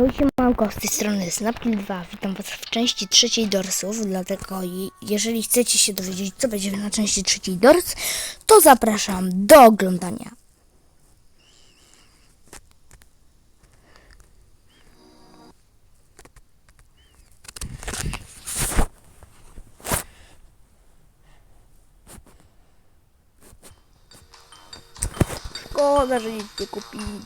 Się Małko z tej strony Snapkill 2. Witam Was w części trzeciej Dorsów, dlatego je- jeżeli chcecie się dowiedzieć, co będzie na części trzeciej Dors, to zapraszam do oglądania. Szkoda, że nic nie kupimy.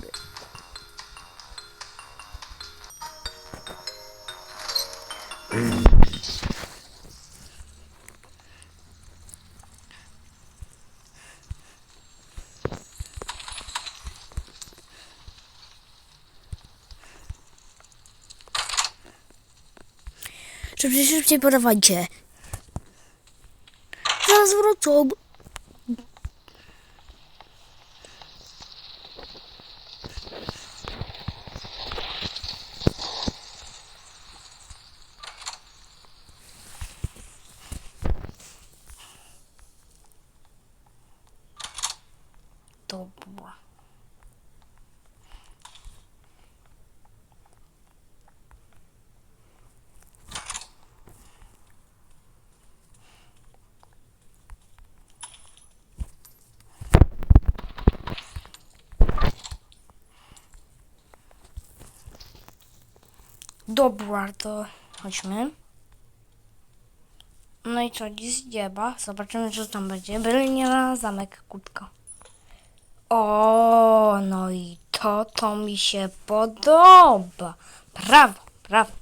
Szybciej, szybciej podawajcie. Zaraz wrócą. Dobra. Dobra, to chodźmy. No i co, dziś nieba. Zobaczymy, co tam będzie. Byle nie na zamek kubka. O, no i to, to mi się podoba. Brawo, brawo.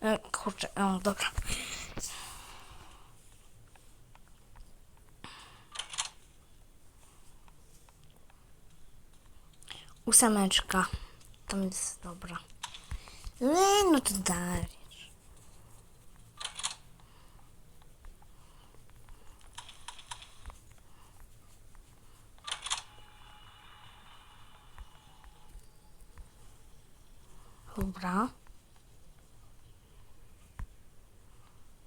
E, kurczę, o, dobra. Ósemeczka. Tam jest dobra. Nie, no to. Dobra.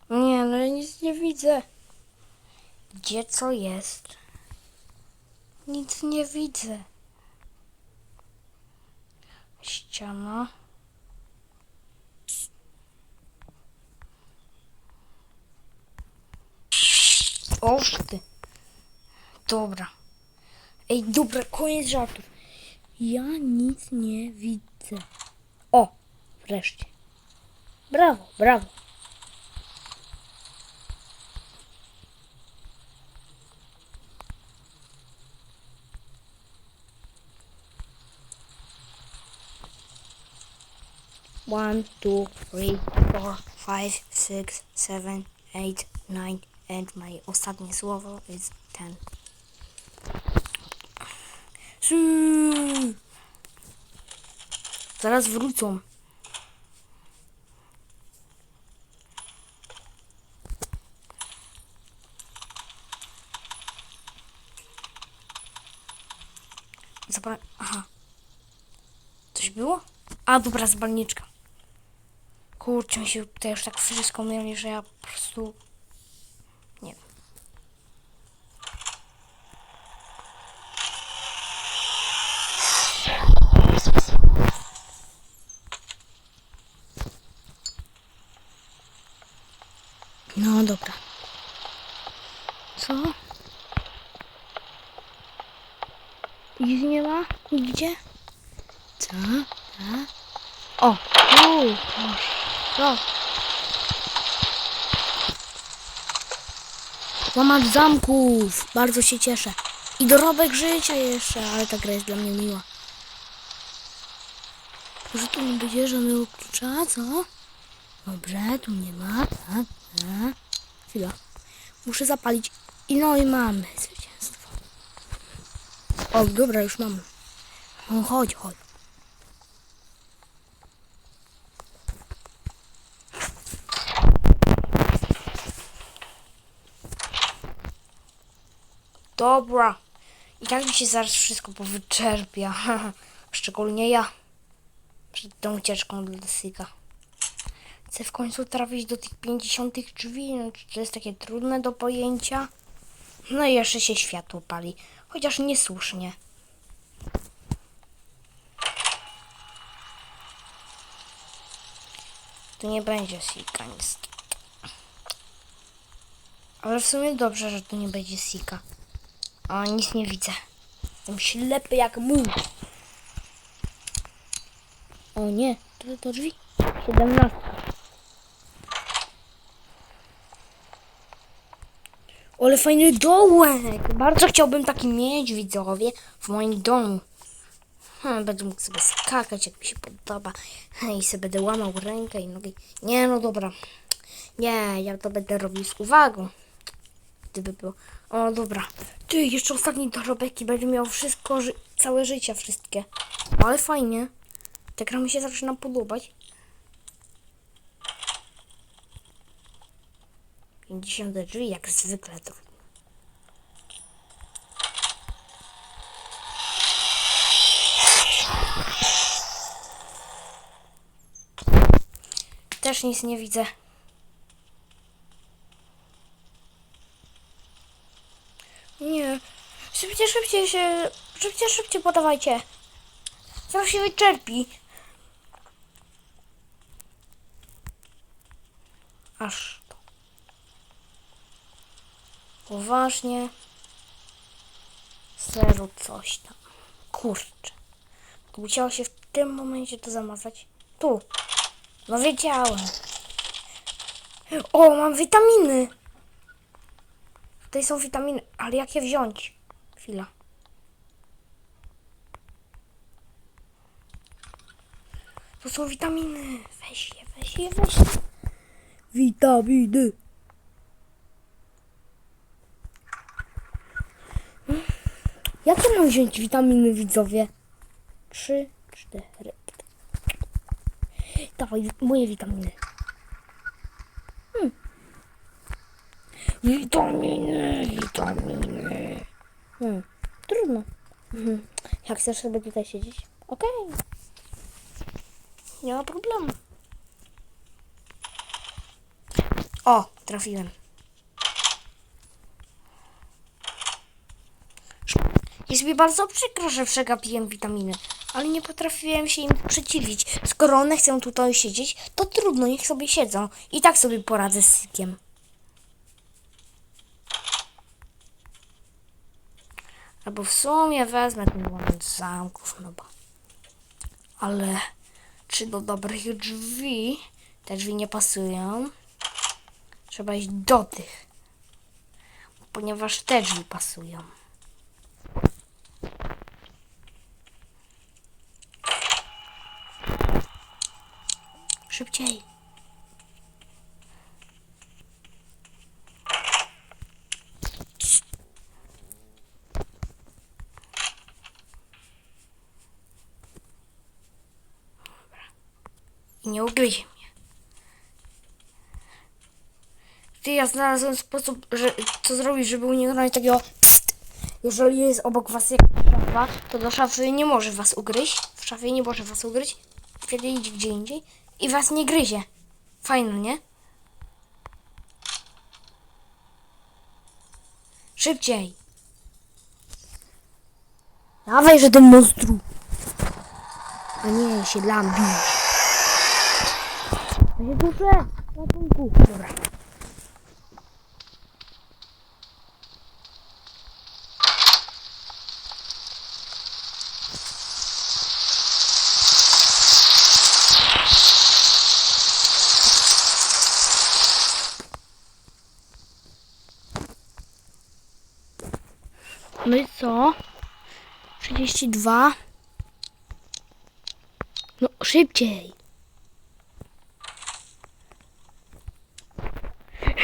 Nie, no ja nic nie widzę. Gdzie co jest? Nic nie widzę. Ściana. Oż ty. Dobra. Ej, dobra, koniec żartów. Ja nic nie widzę. O, wreszcie. Brawo, brawo. One, two, three, four, five, six, seven, eight, nine, and my ostatnie słowo is ten. Zaraz wrócą. Zapal... Aha. Coś było? A, dobra, zapalniczka. Kurczę, mi się tutaj już tak wszystko mieli, że ja po prostu... Nie wiem. No dobra. Co? Nic nie ma? Nigdzie? Co? Tak? O! Tu! Co? Łamacz zamków! Bardzo się cieszę. I dorobek życia jeszcze, ale ta gra jest dla mnie miła. Może tu nie będzie żadnego klucza, co? Dobrze, tu nie ma. Tak. Chwila. Muszę zapalić. I no i mamy zwycięstwo. O, dobra, już mam. No chodź, chodź. Dobra. I tak mi się zaraz wszystko powyczerpia. Szczególnie ja. Przed tą ucieczką do Desyka. Chcę w końcu trafić do tych 50 drzwi. No, to jest takie trudne do pojęcia? No i jeszcze się światło pali. Chociaż niesłusznie. tu nie będzie Sika niestety. Ale w sumie dobrze, że tu nie będzie Sika. O, nic nie widzę. Jestem ślepy jak muł. O nie, to, to drzwi. 17. Ale fajny dołek! Bardzo chciałbym taki mieć, widzowie, w moim domu. Będę mógł sobie skakać, jak mi się podoba. I sobie będę łamał rękę i nogi. Nie, no dobra. Nie, ja to będę robił z uwagą. Gdyby było. O, dobra. Ty, jeszcze ostatni dorobek i będę miał wszystko, ży- całe życie, wszystkie. Ale fajnie. Ta gra mi się zaczyna podobać. 50 drzwi, jak zwykle to. Też nic nie widzę. Nie. Szybciej, szybciej się. Szybciej, szybciej podawajcie. Zaraz się wyczerpi. Aż to. Poważnie. Zero coś tam. Kurczę. Musiało się w tym momencie to zamazać. Tu. No wiedziałem. O, mam witaminy. Tutaj są witaminy, ale jak je wziąć? Chwila. Tu są witaminy. Weź je, weź je, weź je. Witaminy. Jakie mam wziąć witaminy, widzowie? Trzy, cztery. Dawaj, moje witaminy. Witaminy, witaminy. Hmm. Trudno. Mhm. Jak chcesz sobie tutaj siedzieć? Okej. Nie ma problemu. O, trafiłem. Jest mi bardzo przykro, że przegapiłem witaminy, ale nie potrafiłem się im przeciwić. Skoro one chcą tutaj siedzieć, to trudno, niech sobie siedzą. I tak sobie poradzę z sykiem. Albo w sumie wezmę ten z zamków, no bo... Ale czy do dobrych drzwi te drzwi nie pasują? Trzeba iść do tych. Ponieważ te drzwi pasują. Szybciej. I nie ugryzie mnie. Ty, ja znalazłem sposób, że, co zrobić, żeby uniknąć takiego pst. Jeżeli jest obok was jakaś szafa, to do szafy nie może was ugryźć. W szafie nie może was ugryźć. Wtedy idź gdzie indziej i was nie gryzie. Fajno, nie? Szybciej. Dawaj, że do monstru. A nie, się lambi. Ja się duszę. Ratunku. Dobra. No i co? 32. No szybciej.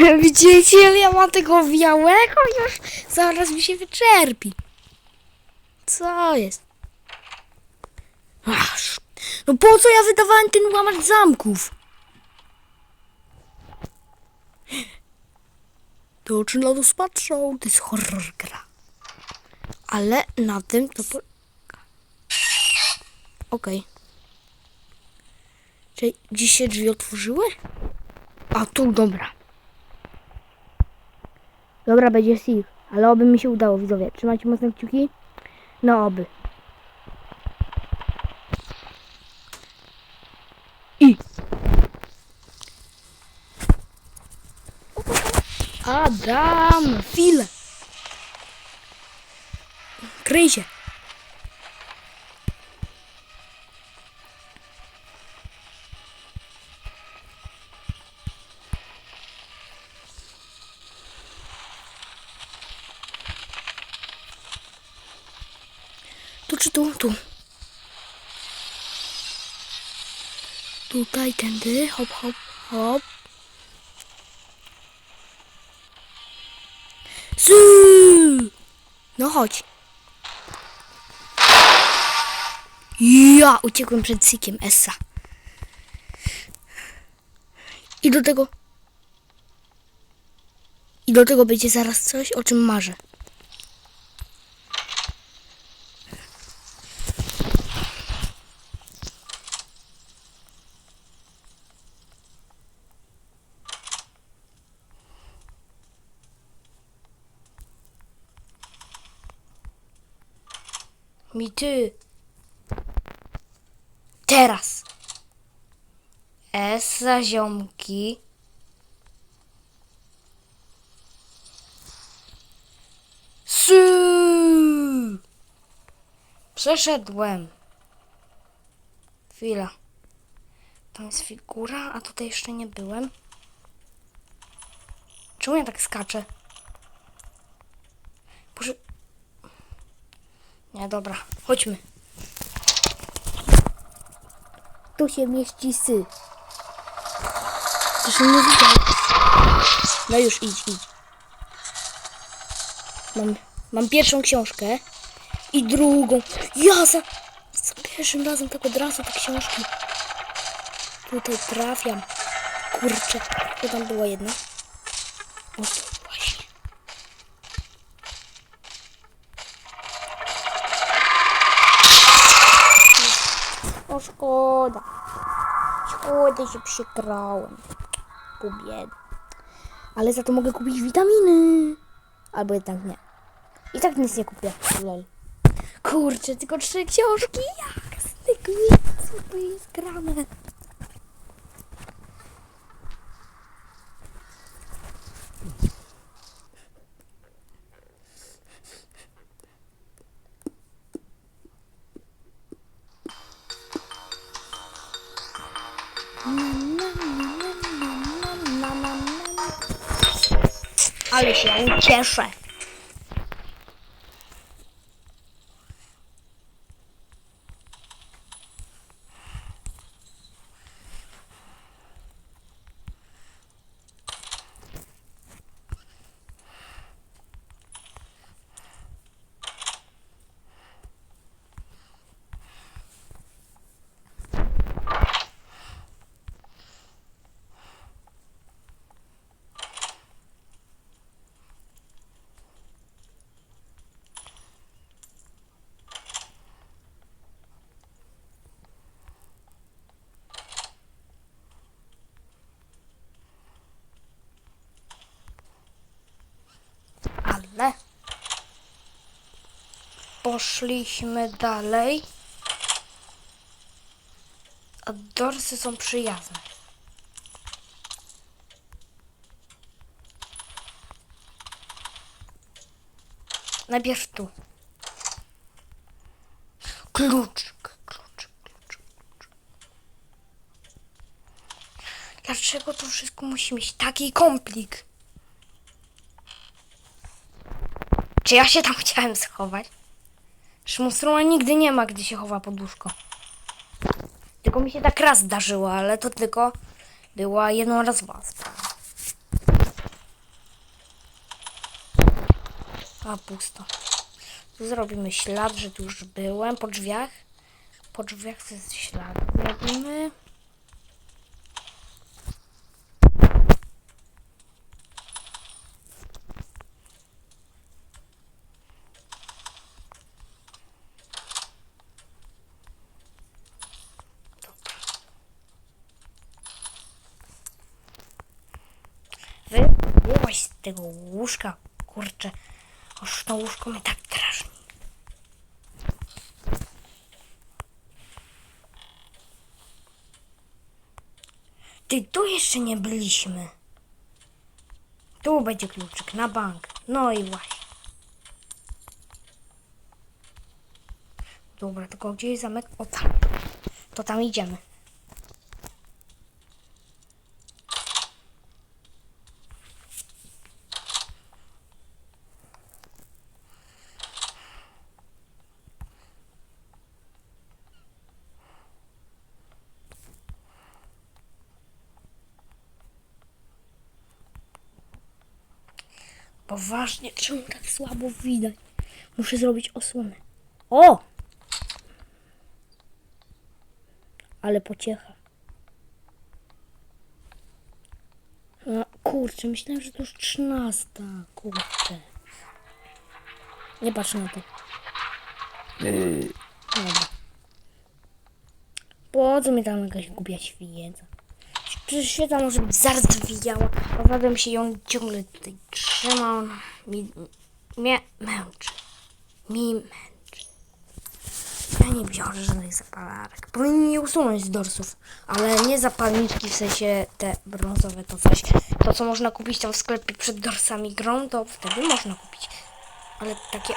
Widzicie, ja mam tego białego? Już zaraz mi się wyczerpi. Co jest? No po co ja wydawałem ten łamacz zamków? To oczy na to patrzą. To jest horror gra. Ale na tym to po... Okej. Czyli gdzieś się drzwi otworzyły? A tu, dobra. Dobra, będzie Sif, ale oby mi się udało, widzowie. Trzymajcie mocne kciuki. No, oby. I. Adam, Phil. Kryj się. Tutaj, tędy, hop, hop, hop. Su! No chodź. Ja uciekłem przed sykiem Essa. I do tego... I do tego będzie zaraz coś, o czym marzę. Mi ty. Teraz. S za ziomki. Sy. Przeszedłem. Chwila. Tam jest figura, a tutaj jeszcze nie byłem. Czemu ja tak skaczę? Nie, dobra, chodźmy. Tu się mieści sy. Proszę nie widział. No już idź, idź. Mam, mam pierwszą książkę i drugą. Ja za, za pierwszym razem tak od razu te książki. Tutaj trafiam. Kurczę, to tam była jedna. O, O szkoda. Szkoda się. Ku biedy. Ale za to mogę kupić witaminy. Albo jednak nie. I tak nic nie kupię. Lol. Kurczę, tylko trzy książki. Jak zwykle. Co tu jest grane? Ale się cieszę. Ale poszliśmy dalej. A dorsy są przyjazne. Najpierw tu. Kluczyk. Dlaczego to wszystko musi mieć taki komplik? Czy ja się tam chciałem schować? Szmustruma nigdy nie ma, gdzie się chowa poduszko. Tylko mi się tak raz zdarzyło, ale to tylko była jednorazowa sprawa. A pusto. Tu zrobimy ślad, że tu już byłem po drzwiach. Po drzwiach to jest ślad. Zrobimy. Tego łóżka, kurczę. Oż to łóżko mnie tak drażni. Ty, tu jeszcze nie byliśmy. Tu będzie kluczyk na bank. No i właśnie. Dobra, tylko gdzie jest zamek? O tam. To tam idziemy. Poważnie, czemu tak słabo widać? Muszę zrobić osłonę. O! Ale pociecha. No, kurczę, myślałem, że to już trzynasta. Kurczę. Nie patrz na to. Dobra. Po co mi tam jakaś głupia świeca? Przecież świeca może być zaraz wywijała, a zatem się ją ciągle tutaj trzyma. Ona mi, mnie męczy. Mi męczy. Ja nie biorę żadnych zapalarek. Powinni je usunąć z dorsów, ale nie zapalniczki, w sensie te brązowe to coś. To, co można kupić tam w sklepie przed dorsami grą, to wtedy można kupić. Ale takie...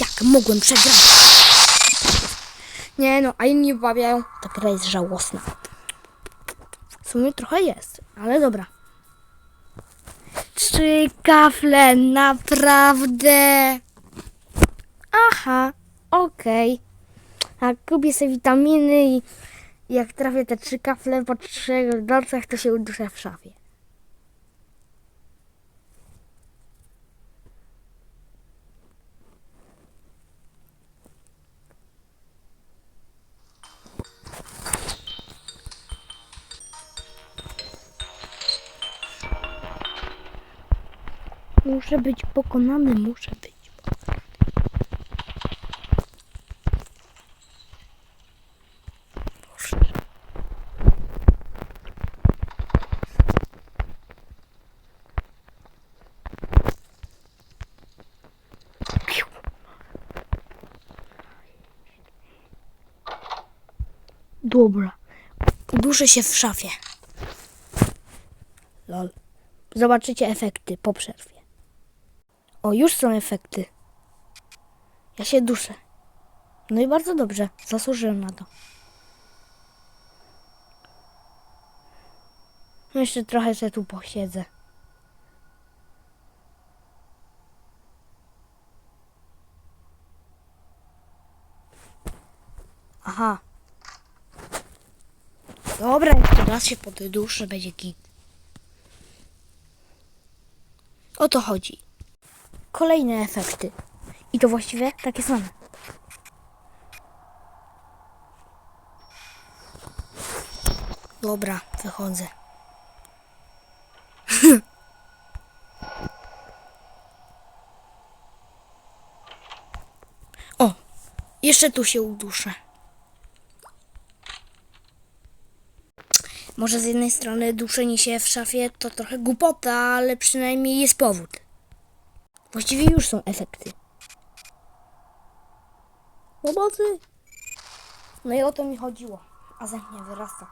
Jak mogłem przegrać? Nie no, a inni bawiają. Ta gra jest żałosna. W sumie trochę jest, ale dobra. Trzy kafle, naprawdę. Aha, okej. A kupię sobie witaminy i jak trafię te trzy kafle po trzech dorcach, to się uduszę w szafie. Muszę być pokonany, muszę być. Dobra. Uduszę się w szafie. Lol. Zobaczycie efekty po przerwie. O, już są efekty. Ja się duszę. No i bardzo dobrze. Zasłużyłem na to. No jeszcze trochę się tu posiedzę. Aha. Dobra, jeszcze raz się podduszę, będzie git. O to chodzi. Kolejne efekty. I to właściwie takie same. Dobra, wychodzę. o, jeszcze tu się uduszę. Może z jednej strony duszenie się w szafie to trochę głupota, ale przynajmniej jest powód. Właściwie już są efekty. Pomocy! No i o to mi chodziło. A ze mnie wyrasta.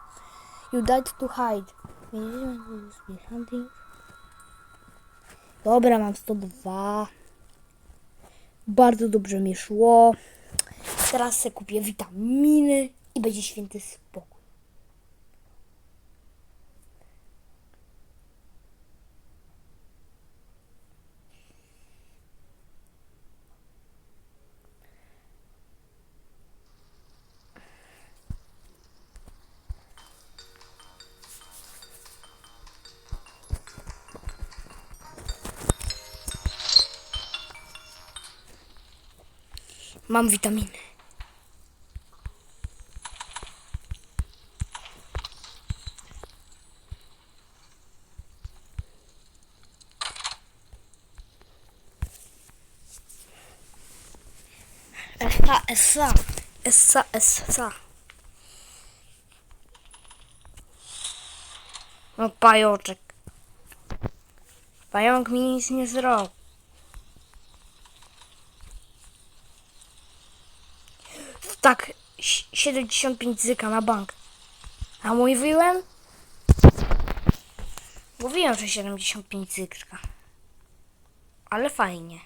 You died to hide. Dobra, mam 102. Bardzo dobrze mi szło. Teraz sobie kupię witaminy i będzie święty spokój. Mam witaminy. Essa, essa, essa, essa. No pajączek. Pająk mi nic nie zrobił. Tak, si- 75 zyka na bank. A mówiłem? Mówiłem, że 75 cykrka. Ale fajnie.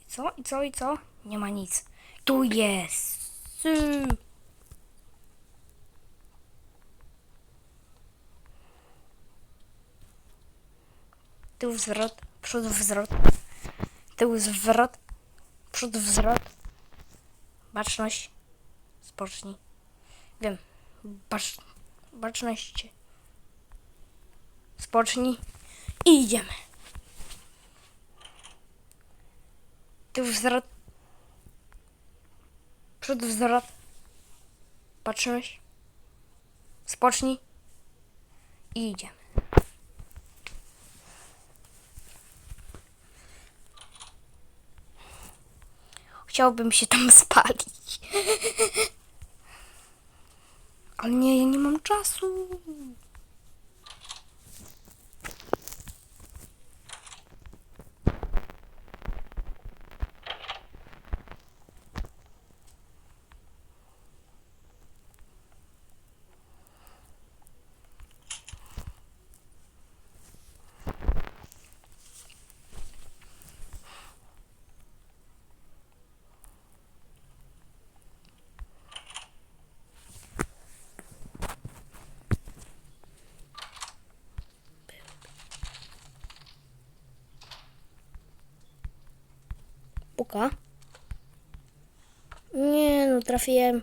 I co? I co? I co? Nie ma nic. Tu jest. Sy. Tył zwrot, przód wzrot, tył zwrot, przód wzrot, baczność, spocznij. Wiem, bacz, baczność, spocznij i idziemy. Tył wzrot, przód wzrot, baczność, spocznij i idziemy. Chciałbym się tam spalić. Ale nie, ja nie mam czasu. Nie no, trafiłem.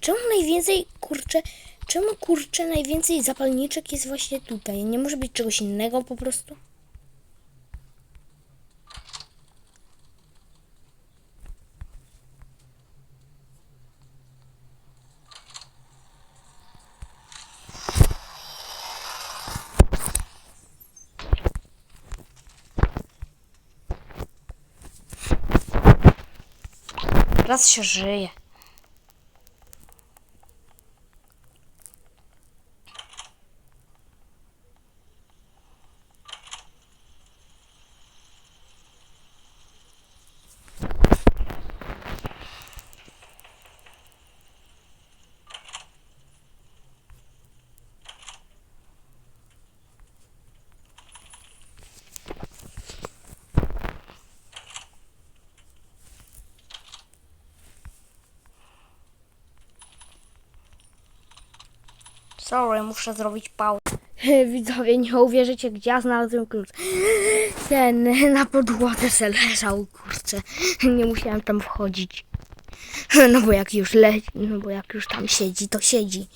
Czemu najwięcej, kurczę, czemu kurczę najwięcej zapalniczek jest właśnie tutaj? Nie może być czegoś innego po prostu? Raz się Sorry, muszę zrobić pauzę. Widzowie, nie uwierzycie, gdzie ja znalazłem klucz. Ten na podłodze se leżał, kurczę. Nie musiałem tam wchodzić. No bo jak już leci, no bo jak już tam siedzi, to siedzi.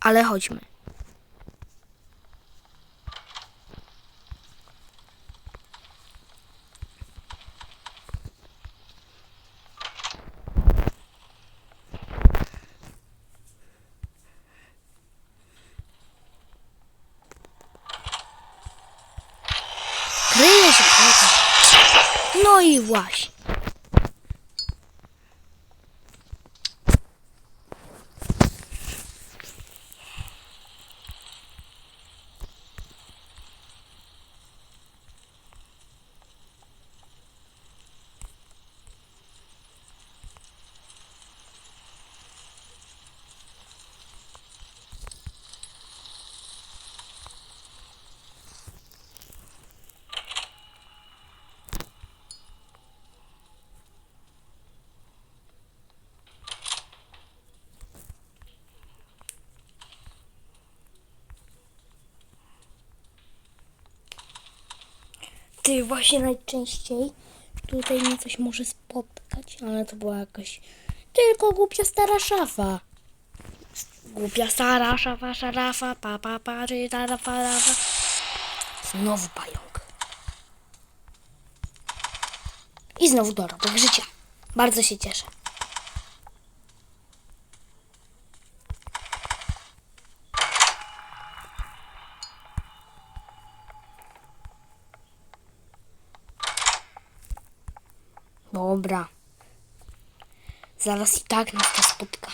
Ale chodźmy. I właśnie. Ty właśnie najczęściej tutaj mnie coś może spotkać, ale to była jakaś tylko głupia stara szafa. Głupia stara szafa, szarafa, pa pa pa, czy tara pa, ra, pa. Znowu pająk. I znowu dorobek życia. Bardzo się cieszę. Dobra. Zaraz i tak nas to spotka.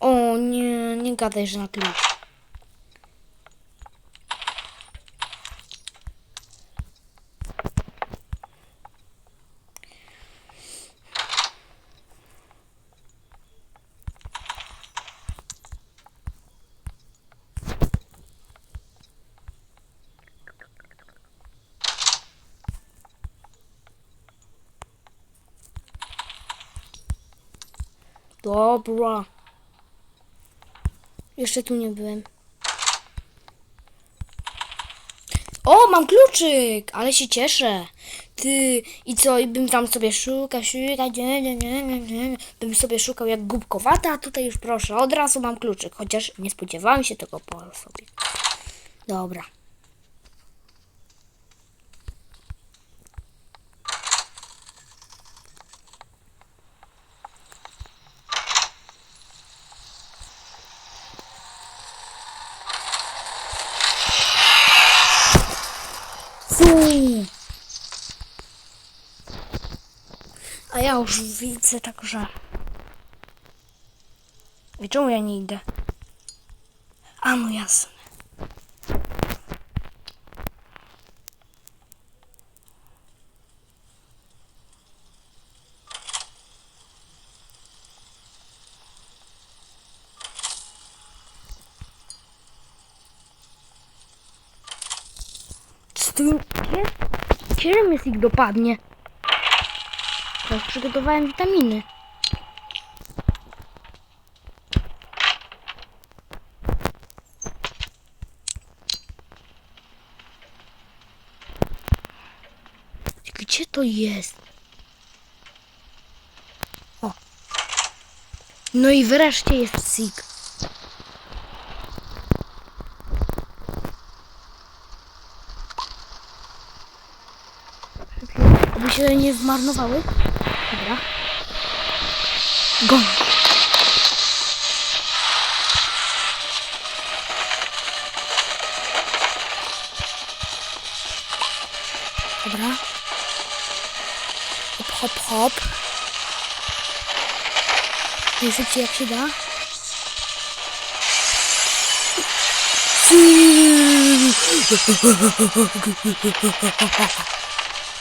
O nie, nie gadaj, że na klucz. Dobra. Jeszcze tu nie byłem. O, mam kluczyk! Ale się cieszę. Ty, i co, i bym tam sobie szukał, szukał, nie, nie, nie, nie, nie. Bym sobie szukał jak głupkowata, a tutaj już proszę, od razu mam kluczyk. Chociaż nie spodziewałem się tego po sobie. Dobra. Fuu. A ja już widzę także. I czemu ja nie idę? A no jasne. Z tym kie- kiedy mnie dopadnie? Już przygotowałem witaminy. Gdzie to jest? O. No i wreszcie jest Sig. Aby się nie zmarnowały. Dobra. Gon. Dobra. Hop, hop, hop. Najszybciej jak się da.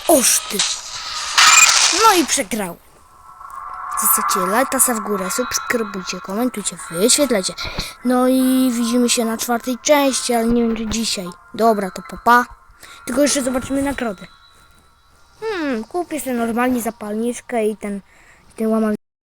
Oż. No i przegrał. Zostawcie lajka w górę, subskrybujcie, komentujcie, wyświetlajcie. No i widzimy się na czwartej części, ale nie wiem czy dzisiaj. Dobra, to papa. Tylko jeszcze zobaczymy nagrody. Hmm, kupię sobie normalnie zapalniczkę i ten, ten łamany